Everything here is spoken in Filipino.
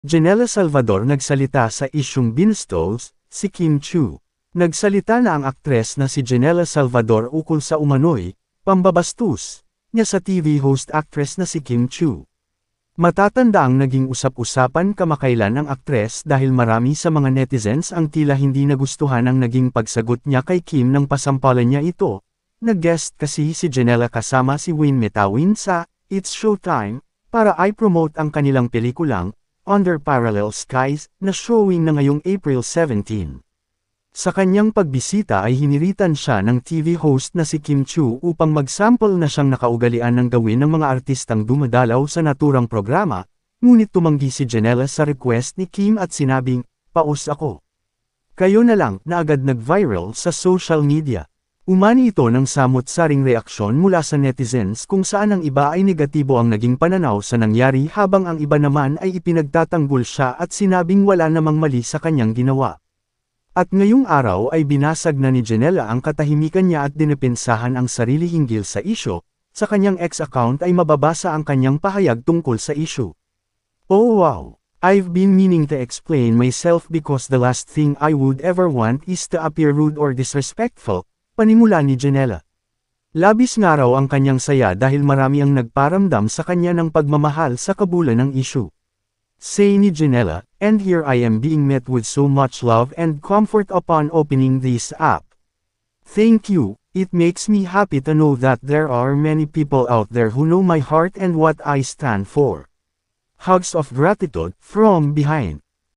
Janela Salvador nagsalita sa isyung Binstos, si Kim Chu. Nagsalita na ang aktres na si Janela Salvador ukol sa umano'y, pambabastus, niya sa TV host actress na si Kim Chu. Matatanda ang naging usap-usapan kamakailan ang aktres dahil marami sa mga netizens ang tila hindi nagustuhan ang naging pagsagot niya kay Kim nang pasampalan niya ito. Nag-guest kasi si Janela kasama si Wayne Metawin sa It's Showtime para i-promote ang kanilang pelikulang Under Parallel Skies, na showing na ngayong April 17. Sa kanyang pagbisita ay hiniritan siya ng TV host na si Kim Chu upang mag-sample na siyang nakaugalian ng gawin ng mga artistang dumadalaw sa naturang programa, ngunit tumanggi si Janela sa request ni Kim at sinabing, paus ako. Kayo na lang na agad nag-viral sa social media. Umani ito ng samot-saring reaksyon mula sa netizens kung saan ang iba ay negatibo ang naging pananaw sa nangyari habang ang iba naman ay ipinagtatanggol siya at sinabing wala namang mali sa kanyang ginawa. At ngayong araw ay binasag na ni Janela ang katahimikan niya at dinepensahan ang sarili hinggil sa isyo, sa kanyang ex-account ay mababasa ang kanyang pahayag tungkol sa isyu. Oh wow! I've been meaning to explain myself because the last thing I would ever want is to appear rude or disrespectful, Panimula ni Janela. Labis nga raw ang kanyang saya dahil marami ang nagparamdam sa kanya ng pagmamahal sa kabulan ng issue. Say ni Janela, and here I am being met with so much love and comfort upon opening this app. Thank you, it makes me happy to know that there are many people out there who know my heart and what I stand for. Hugs of gratitude, from behind.